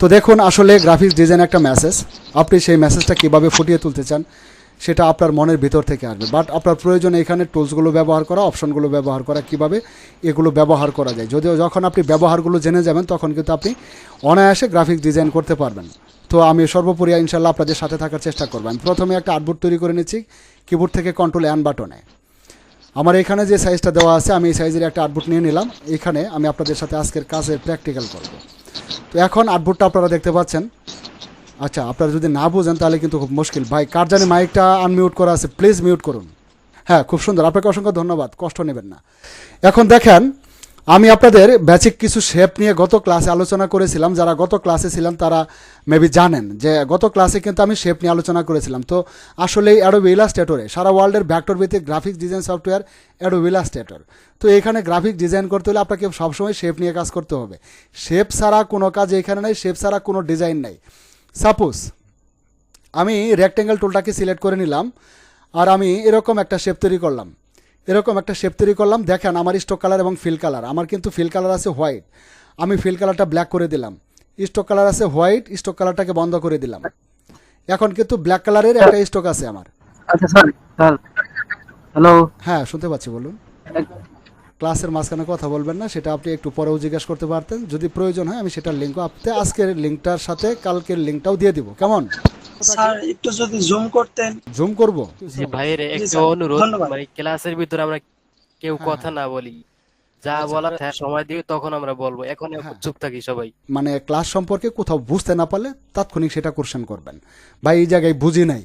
তো দেখুন আসলে গ্রাফিক্স ডিজাইন একটা মেসেজ আপনি সেই মেসেজটা কীভাবে ফুটিয়ে তুলতে চান, সেটা আপনার মনের ভিতর থেকে আসবে। বাট আপনার প্রয়োজন এখানে টুলসগুলো ব্যবহার করা অপশনগুলো ব্যবহার করা, কীভাবে এগুলো ব্যবহার করা যায়। যদিও যখন আপনি ব্যবহারগুলো জেনে যাবেন, তখন কিন্তু আপনি অনায়াসে গ্রাফিক্স ডিজাইন করতে পারবেন। তো আমি সর্বোপরি ইনশাল্লাহ আপনাদের সাথে থাকার চেষ্টা করব। আমি প্রথমে একটা আর্টবোর্ড তৈরি করে নিচ্ছি কিবোর্ড থেকে কন্ট্রোল অ্যান বাটনে আমার এখানে যে সাইজটা দেওয়া আছে, আমি এই সাইজের একটা আর্টবোর্ড নিয়ে নিলাম। এখানে আমি আপনাদের সাথে আজকের কাজের প্র্যাকটিক্যাল করব। তো এখন আউটপুটটা আপনারা দেখতে পাচ্ছেন। আচ্ছা আপনারা যদি না বোঝেন তাহলে কিন্তু খুব মুশকিল। ভাই, কার জানি মাইকটা আনমিউট করা আছে প্লিজ মিউট করুন। হ্যাঁ খুব সুন্দর। আপনাকে অসংখ্য ধন্যবাদ। কষ্ট নেবেন না। এখন দেখেন আমি আপনাদের বেসিক কিছু শেপ নিয়ে গত ক্লাসে আলোচনা করেছিলাম, যারা গত ক্লাসে ছিলেন তারা মেবি জানেন যে গত ক্লাসে কিন্তু আমি শেপ নিয়ে আলোচনা করেছিলাম। তো আসলে এই অ্যাডোবি ইলাস্ট্রেটরে সারা ওয়ার্ল্ডের ভ্যাক্টর ভিত্তিক graphics design software Adobe Illustrator তো এখানে গ্রাফিক্স ডিজাইন করতে হলে আপনাকে সবসময় শেপ নিয়ে কাজ করতে হবে। শেপ ছাড়া কোনো কাজ এখানে নেই শেপ ছাড়া কোনো ডিজাইন নেই। সাপোজ আমি রেক্টেঙ্গেল টুলটাকে সিলেক্ট করে নিলাম, আর আমি এরকম একটা শেপ তৈরি করলাম। এরকম একটা শেপ তৈরি করলাম। দেখেন আমার স্টক কালার এবং ফিল কালার আমার কিন্তু ফিল কালার আছে হোয়াইট আমি ফিল কালারটা ব্ল্যাক করে দিলাম। স্টক কালার আছে হোয়াইট স্টক কালারটাকে বন্ধ করে দিলাম। এখন কিন্তু ব্ল্যাক কালারের একটা স্টক আছে আমার। আচ্ছা স্যার হ্যালো হ্যাঁ শুনতে পাচ্ছি বলুন। ক্লাসের মাঝখানে কথা বলবেন না সেটা আপনি একটু পরেও জিজ্ঞাসা করতে পারতেন। যদি প্রয়োজন হয় আমি সেটার লিঙ্কও আপনি আজকের লিঙ্কটার সাথে কালকের লিঙ্কটাও দিয়ে দিব। কেমন? স্যার একটু যদি জুম করতেন। জুম করব? জি ভাইয়ের একটা অনুরোধ মানে ক্লাসের ভিতরে আমরা কেউ কথা না বলি। যা বলার থাকে সময় দিই তখন আমরা বলব। এখন হ্যাঁ। চুপ থাকি সবাই। মানে ক্লাস সম্পর্কে কোথাও বুঝতে না পারলে তাৎক্ষণিক সেটা কোশ্চেন করবেন। ভাই এই জায়গায় বুঝি নাই।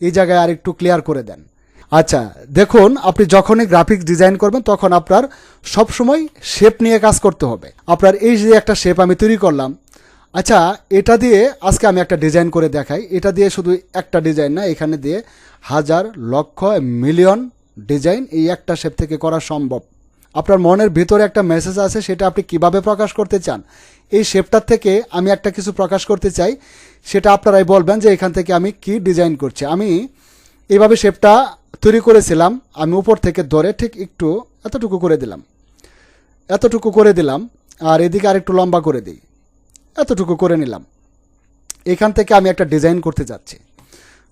এই জায়গায় আর একটু ক্লিয়ার করে দেন। আচ্ছা দেখুন, আপনি যখনই গ্রাফিক্স ডিজাইন করবেন, তখন আপনার সবসময় শেপ নিয়ে কাজ করতে হবে। আপনার এই যে একটা শেপ আমি তৈরি করলাম আচ্ছা এটা দিয়ে আজকে আমি একটা ডিজাইন করে দেখাই। এটা দিয়ে শুধু একটা ডিজাইন না, এখানে দিয়ে হাজার লক্ষ মিলিয়ন ডিজাইন এই একটা শেপ থেকে করা সম্ভব। আপনার মনের ভিতরে একটা মেসেজ আছে, সেটা আপনি কীভাবে প্রকাশ করতে চান? এই শেপটার থেকে আমি একটা কিছু প্রকাশ করতে চাই, সেটা আপনারাই বলবেন যে এখান থেকে আমি কি ডিজাইন করছি। আমি এইভাবে শেপটা তৈরি করেছিলাম, আমি উপর থেকে ধরে ঠিক একটু এতটুকু করে দিলাম। এতটুকু করে দিলাম, আর এদিকে আরেকটু লম্বা করে দিই। এতটুকু করে নিলাম। এখান থেকে আমি একটা ডিজাইন করতে যাচ্ছি।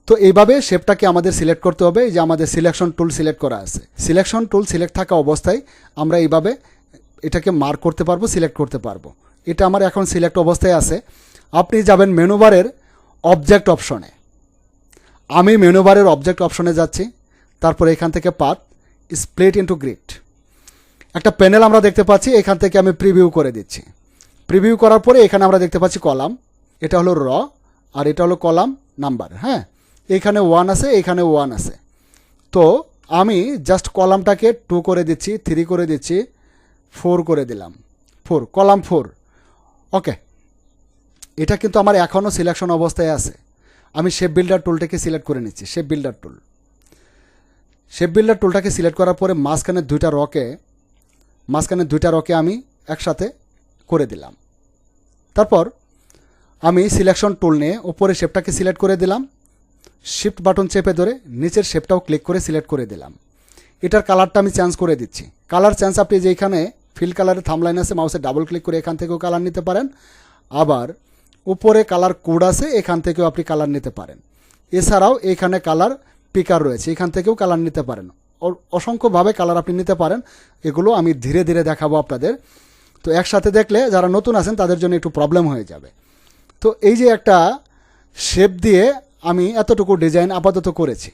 তো এইভাবে শেপটাকে আমাদের সিলেক্ট করতে হবে যে আমাদের সিলেকশন টুল সিলেক্ট করা আছে। সিলেকশন টুল সিলেক্ট থাকা অবস্থায় আমরা এইভাবে এটাকে মার্ক করতে পারব, সিলেক্ট করতে পারব। এটা আমার এখন সিলেক্ট অবস্থায় আছে। আপনি যাবেন মেনুবারের অবজেক্ট অপশনে। আমি মেনুবারের অবজেক্ট অপশনে যাচ্ছি। তারপরে এখান থেকে পাত স্প্লিট ইন্টু গ্রিড একটা প্যানেল আমরা দেখতে পাচ্ছি, এখান থেকে আমি প্রিভিউ করে দিচ্ছি। প্রিভিউ করার পরে এখানে আমরা দেখতে পাচ্ছি কলাম। এটা হলো র, আর এটা হলো কলাম নাম্বার হ্যাঁ? এখানে ওয়ান আছে, এখানে ওয়ান আছে। তো আমি জাস্ট কলামটাকে টু করে দিচ্ছি থ্রি করে দিচ্ছি ফোর করে দিলাম। ফোর কলাম ফোর ওকে এটা কিন্তু আমার এখনও সিলেকশন অবস্থায় আছে। আমি শেপ বিল্ডার টুলটাকে সিলেক্ট করে নিচ্ছি shape builder tool shape builder টুলটাকে select করার পরে মাঝখানে দুইটা রকে মাঝখানে দুইটা রকে আমি একসাথে করে দিলাম। তারপর আমি সিলেকশন টুল নিয়ে ওপরে শেপটাকে সিলেক্ট করে দিলাম। শিফট বাটন চেপে ধরে নিচের শেপটাও ক্লিক করে সিলেক্ট করে দিলাম। এটার কালারটা আমি চেঞ্জ করে দিচ্ছি। কালার চেঞ্জ আপনি যেখানে ফিল কালারের থামলাইন আছে মাউসে ডাবল ক্লিক করে এখান থেকেও কালার নিতে পারেন। আবার উপরে কালার কোড আছে, এখান থেকেও আপনি কালার নিতে পারেন। এছাড়াও এখানে কালার পিকার রয়েছে, এখান থেকেও কালার নিতে পারেন। অসংখ্যভাবে কালার আপনি নিতে পারেন। এগুলো আমি ধীরে ধীরে দেখাবো আপনাদের। তো একসাথে দেখলে যারা নতুন আছেন, তাদের জন্য একটু প্রবলেম হয়ে যাবে। তো এই যে একটা শেপ দিয়ে আমি এতটুকু ডিজাইন আপাতত করেছি।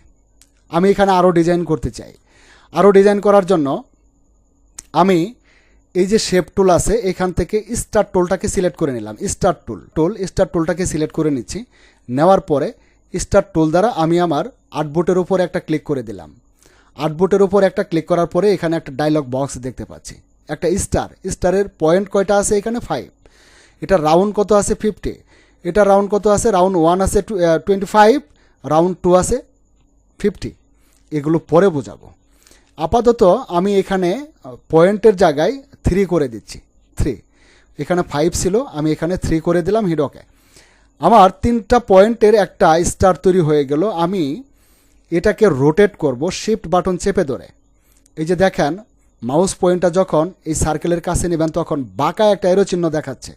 আমি এখানে আরও ডিজাইন করতে চাই। আরও ডিজাইন করার জন্য আমি এই যে শেপ টুল আছে, এখান থেকে স্টার টুলটাকে সিলেক্ট করে নিলাম। স্টার টুল টুল স্টার টুলটাকে সিলেক্ট করে নিচ্ছি। নেওয়ার পরে স্টার টুল দ্বারা আমি আমার আটবোটের উপর একটা ক্লিক করে দিলাম। আটবোটের উপর একটা ক্লিক করার পরে এখানে একটা ডায়লগ বক্স দেখতে পাচ্ছি। একটা স্টার স্টারের পয়েন্ট কয়টা আছে এখানে? ফাইভ এটা রাউন্ড কত আছে? ফিফটি এটা রাউন্ড কত আছে? রাউন্ড ওয়ান আছে টোয়েন্টি ফাইভ রাউন্ড টু আছে ফিফটি এগুলো পরে বোঝাবো। আপাতত আমি এখানে পয়েন্টের জায়গায় থ্রি করে দিচ্ছি। থ্রি এখানে ফাইভ ছিল, আমি এখানে থ্রি করে দিলাম হিডোকে আমার তিনটা পয়েন্টের একটা স্টার তৈরি হয়ে গেল, আমি এটাকে রোটেট করব শিফট বাটন চেপে ধরে। এই যে দেখেন মাউস পয়েন্টটা যখন এই সার্কেলের কাছে নেবেন, তখন বাঁকা একটা এরো চিহ্ন দেখাচ্ছে।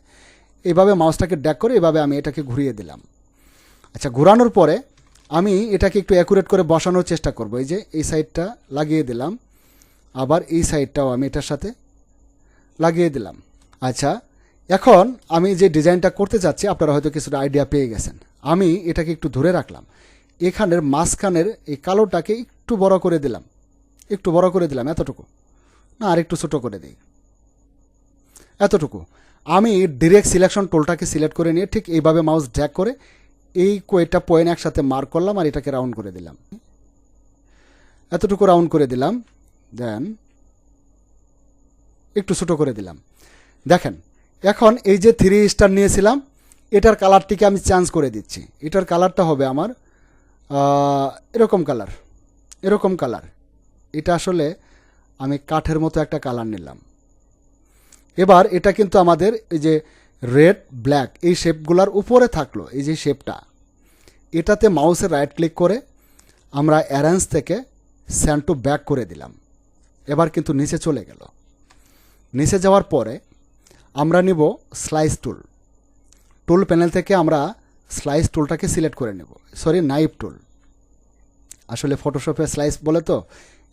এইভাবে মাউসটাকে ড্যাক করে, এভাবে আমি এটাকে ঘুরিয়ে দিলাম। আচ্ছা ঘোরানোর পরে আমি এটাকে একটু অ্যাকুরেট করে বসানোর চেষ্টা করব। এই যে এই সাইডটা লাগিয়ে দিলাম, আবার এই সাইডটাও আমি এটার সাথে লাগিয়ে দিলাম। আচ্ছা এখন আমি যে ডিজাইনটা করতে চাচ্ছি, আপনারা হয়তো কিছুটা আইডিয়া পেয়ে গেছেন। আমি এটাকে একটু ধরে রাখলাম। এখানের মাঝখানের এই কালোটাকে একটু বড় করে দিলাম। একটু বড় করে দিলাম, এতটুকু। না আর একটু ছোটো করে দিই। এতটুকু। আমি ডিরেক্ট সিলেকশন টোলটাকে সিলেক্ট করে নিয়ে ঠিক এইভাবে মাউস ড্র্যাগ করে এই কয়েকটা পয়েন্ট একসাথে মার্ক করলাম আর এটাকে রাউন্ড করে দিলাম। এতটুকু রাউন্ড করে দিলাম। দেন একটু ছোটো করে দিলাম। দেখেন এখন এই যে থ্রি স্টার নিয়েছিলাম, এটার কালারটিকে আমি চেঞ্জ করে দিচ্ছি। এটার কালারটা হবে আমার এরকম কালার এরকম কালার এটা আসলে আমি কাঠের মতো একটা কালার নিলাম। এবার এটা কিন্তু আমাদের এই যে রেড ব্ল্যাক এই শেপগুলোর উপরে থাকল, এই যে শেপটা এটাতে মাউসের রাইট ক্লিক করে আমরা অ্যারেঞ্জ থেকে স্যান্ড টু ব্যাক করে দিলাম। এবার কিন্তু নিচে চলে গেল। নিচে যাওয়ার পরে আমরা নিব স্লাইস টুল টুল প্যানেল থেকে আমরা স্লাইস টুলটাকে সিলেক্ট করে নেব। সরি নাইফ টুল আসলে ফটোশপে স্লাইস বলে তো,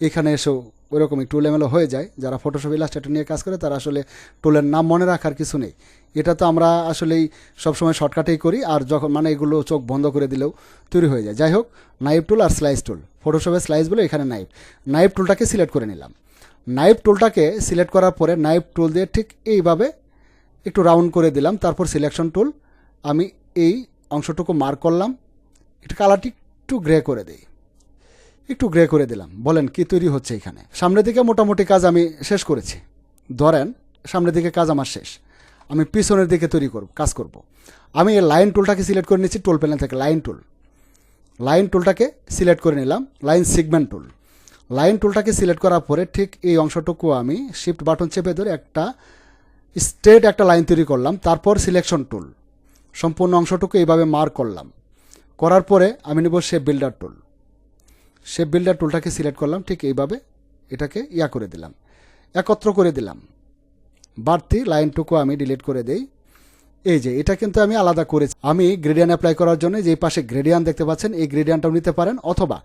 এখানে এসেও ওইরকম টুল এলোমেলো হয়ে যায়। যারা ফটোশপ ইলাস্ট্রেটর নিয়ে কাজ করে, তারা আসলে টুলের নাম মনে রাখার কিছু নেই। এটা তো আমরা আসলেই সবসময় শর্টকাটেই করি, আর যখন মানে এগুলো চোখ বন্ধ করে দিলেও তৈরি হয়ে যায়। যাই হোক নাইফ টুল আর স্লাইস টুল ফটোশপের স্লাইস বলে এখানে নাইফ নাইফ টুলটাকে সিলেক্ট করে নিলাম। নাইফ টুলটাকে সিলেক্ট করার পরে নাইফ টুল দিয়ে ঠিক এইভাবে একটু রাউন্ড করে দিলাম, তারপর সিলেকশন টুল আমি এই অংশটুকু মার্ক করলাম এটা কালারটি একটু গ্রে করে দিই। একটু গ্রে করে দিলাম, বলেন কি তৈরি হচ্ছে এখানে। সামনের দিকে মোটামুটি কাজ আমি শেষ করেছি। ধরেন, সামনের দিকে কাজ আমার শেষ। আমি পিছনের দিকে তৈরি করব, কাজ করব। আমি এই লাইন টুলটাকে সিলেক্ট করে নিচ্ছি টুল প্যানেল থেকে লাইন টুল লাইন টুলটাকে সিলেক্ট করে নিলাম লাইন সিগমেন্ট টুল লাইন টুলটাকে সিলেক্ট করার পরে ঠিক এই অংশটুকু আমি শিফট বাটন চেপে ধরে একটা স্ট্রেট একটা লাইন তৈরি করলাম, তারপর সিলেকশন টুল সম্পূর্ণ অংশটুকু এইভাবে মার্ক করলাম। করার পরে আমি নেব shape builder tool shape builder টুলটাকে select করলাম, ঠিক এইভাবে এটাকে ইয়া করে দিলাম, একত্র করে দিলাম। বাড়তি লাইনটুকু আমি ডিলিট করে দেই। এই যে, এটা কিন্তু আমি আলাদা করেছি। আমি গ্রেডিয়ান অ্যাপ্লাই করার জন্য যে পাশে গ্রেডিয়ান দেখতে পাচ্ছেন, এই গ্রেডিয়ানটাও নিতে পারেন, অথবা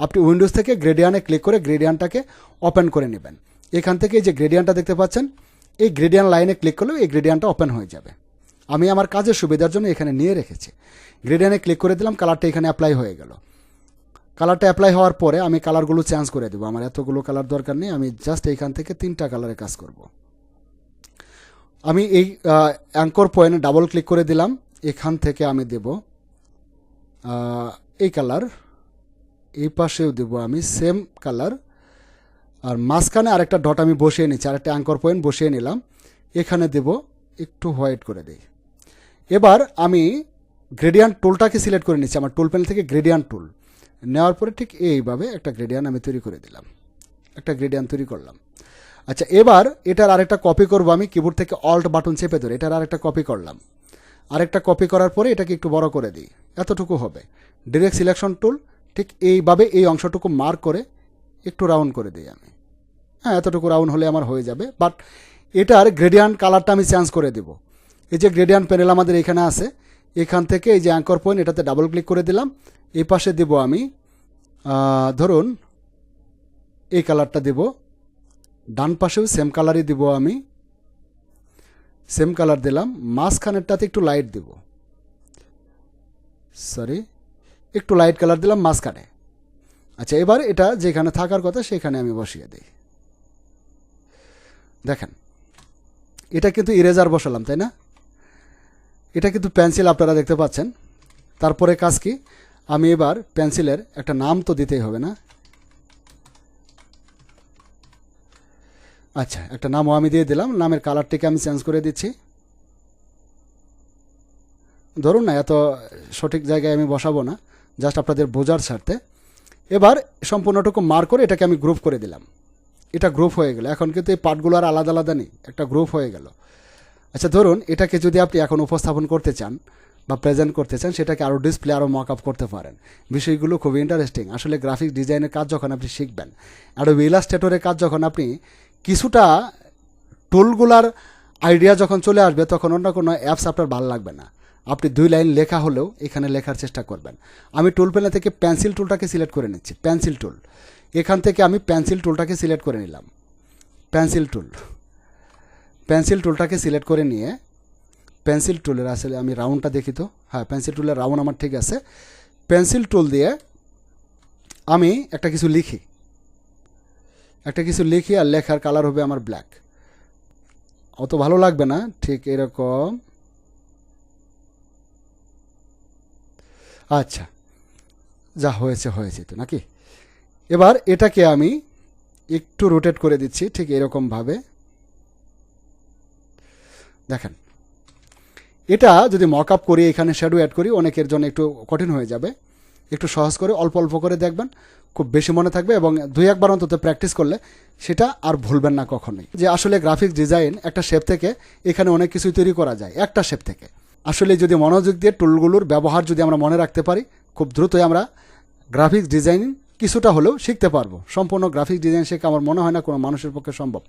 আপনি উইন্ডোজ থেকে গ্রেডিয়ানে ক্লিক করে গ্রেডিয়ানটাকে ওপেন করে নেবেন। এখান থেকে যে গ্রেডিয়ানটা দেখতে পাচ্ছেন এই গ্রেডিয়ান লাইনে ক্লিক করলেও এই গ্রেডিয়ানটা ওপেন হয়ে যাবে। আমি আমার কাজের সুবিধার জন্য এখানে নিয়ে রেখেছি। গ্রেডিয়ানে ক্লিক করে দিলাম কালারটা এখানে অ্যাপ্লাই হয়ে গেল। কালারটা অ্যাপ্লাই হওয়ার পরে আমি কালারগুলো চেঞ্জ করে দেবো। আমার এতগুলো কালার দরকার নেই, আমি জাস্ট এইখান থেকে তিনটা কালারে কাজ করব। আমি এই অ্যাঙ্কর পয়েন্টে ডাবল ক্লিক করে দিলাম। এখান থেকে আমি দেব এই কালার এই পাশেও দেব আমি সেম কালার আর মাঝখানে আরেকটা ডট আমি বসিয়ে নিচ্ছি, আরেকটা অ্যাঙ্কর পয়েন্ট বসিয়ে নিলাম। এখানে দেব একটু হোয়াইট করে দিই। এবার আমি গ্রেডিয়ান্ট টুলটাকে সিলেক্ট করে নিচ্ছি, আমার টুল প্যানেল থেকে গ্রেডিয়ান্ট টুল নেওয়ার পরে ঠিক এইভাবে একটা গ্রেডিয়ান আমি তৈরি করে দিলাম। একটা গ্রেডিয়ান তৈরি করলাম। আচ্ছা এবার এটার আরেকটা কপি করব আমি কিবোর্ড থেকে অল্ট বাটন চেপে ধরে, এটার আরেকটা কপি করলাম। আরেকটা কপি করার পরে এটাকে একটু বড় করে দিই, এতটুকু হবে। ডিরেক্ট সিলেকশন টুল ঠিক এইভাবে এই অংশটুকু মার্ক করে একটু রাউন্ড করে দিই আমি। হ্যাঁ এতটুকু রাউন্ড হলে আমার হয়ে যাবে। বাট এটার গ্রেডিয়ান কালারটা আমি চেঞ্জ করে দেব। এই যে গ্রেডিয়ান প্যানেল আমাদের এখানে আছে, এখান থেকে এই যে অ্যাঙ্কর পয়েন্ট এটাতে ডাবল ক্লিক করে দিলাম। এই পাশে দেব আমি ধরুন, এই কালারটা দেব। ডান পাশেও সেম কালারই দিব আমি। সেম কালার দিলাম। মাঝখানেরটাতে একটু লাইট দেব। সরি একটু লাইট কালার দিলাম মাঝখানে। আচ্ছা এবার এটা যেখানে থাকার কথা সেখানে আমি বসিয়ে দিই। দেখেন, এটা কিন্তু ইরেজার বসালাম, তাই না? এটা কিন্তু পেন্সিল আপনারা দেখতে পাচ্ছেন। তারপরে কাজ কি? আমি এবার পেন্সিলের একটা নাম তো দিতেই হবে না। আচ্ছা একটা নামও আমি দিয়ে দিলাম, নামের কালারটিকে আমি চেঞ্জ করে দিচ্ছি। ধরুন না, এত সঠিক জায়গায় আমি বসাবো না জাস্ট আপনাদের বোঝার স্বার্থে। এবার সম্পূর্ণটুকু মার করে এটাকে আমি গ্রুপ করে দিলাম। এটা গ্রুপ হয়ে গেল। এখন কিন্তু এই পার্টগুলো আর আলাদা আলাদা নেই। একটা গ্রুপ হয়ে গেল। আচ্ছা ধরুন এটাকে যদি আপনি এখন উপস্থাপন করতে চান বা প্রেজেন্ট করতে চান, সেটাকে আরও ডিসপ্লে আরও মক আপ করতে পারেন। বিষয়গুলো খুবই ইন্টারেস্টিং আসলে গ্রাফিক ডিজাইনের কাজ যখন আপনি শিখবেন আরও ইলাস্ট্রেটরের কাজ যখন আপনি কিছুটা টুলগুলার আইডিয়া যখন চলে আসবে, তখন অন্য কোনো অ্যাপস আপনার ভালো লাগবে না। আপনি দুই লাইন লেখা হলেও এখানে লেখার চেষ্টা করবেন। আমি টুল প্যানেল থেকে পেন্সিল টুলটাকে সিলেক্ট করে নিচ্ছি। পেন্সিল টুল এখান থেকে আমি পেন্সিল টুলটাকে সিলেক্ট করে নিলাম। পেন্সিল টুল পেন্সিল টুলটাকে সিলেক্ট করে নিয়ে পেন্সিল টুলের আসলে আমি রাউন্ডটা দেখি তো। হ্যাঁ পেন্সিল টুলের রাউন্ড আমার ঠিক আছে। পেন্সিল টুল দিয়ে আমি একটা কিছু লিখি। একটা কিছু লিখি আর লেখার কালার হবে আমার ব্ল্যাক অত ভালো লাগবে না। ঠিক এরকম। আচ্ছা যা হয়েছে হয়েছে তো নাকি? এবার এটাকে আমি একটু রোটেট করে দিচ্ছি ঠিক এরকমভাবে। দেখেন, এটা যদি মক আপ করি, এখানে শ্যাডো অ্যাড করি, অনেকের জন্য একটু কঠিন হয়ে যাবে। একটু সহজ করে, অল্প অল্প করে দেখবেন, খুব বেশি মনে থাকবে এবং দুই, একবার অন্তত প্র্যাকটিস করলে সেটা আর ভুলবেন না কখনোই। যে আসলে গ্রাফিক ডিজাইন একটা শেপ থেকে এখানে অনেক কিছুই তৈরি করা যায়, একটা শেপ থেকে। আসলে যদি মনোযোগ দিয়ে টুলগুলোর ব্যবহার যদি আমরা মনে রাখতে পারি, খুব দ্রুতই আমরা গ্রাফিক্স ডিজাইনিং কিছুটা হলেও শিখতে পারব। সম্পূর্ণ গ্রাফিক্স ডিজাইন শেখা আমার মনে হয় না কোনো মানুষের পক্ষে সম্ভব।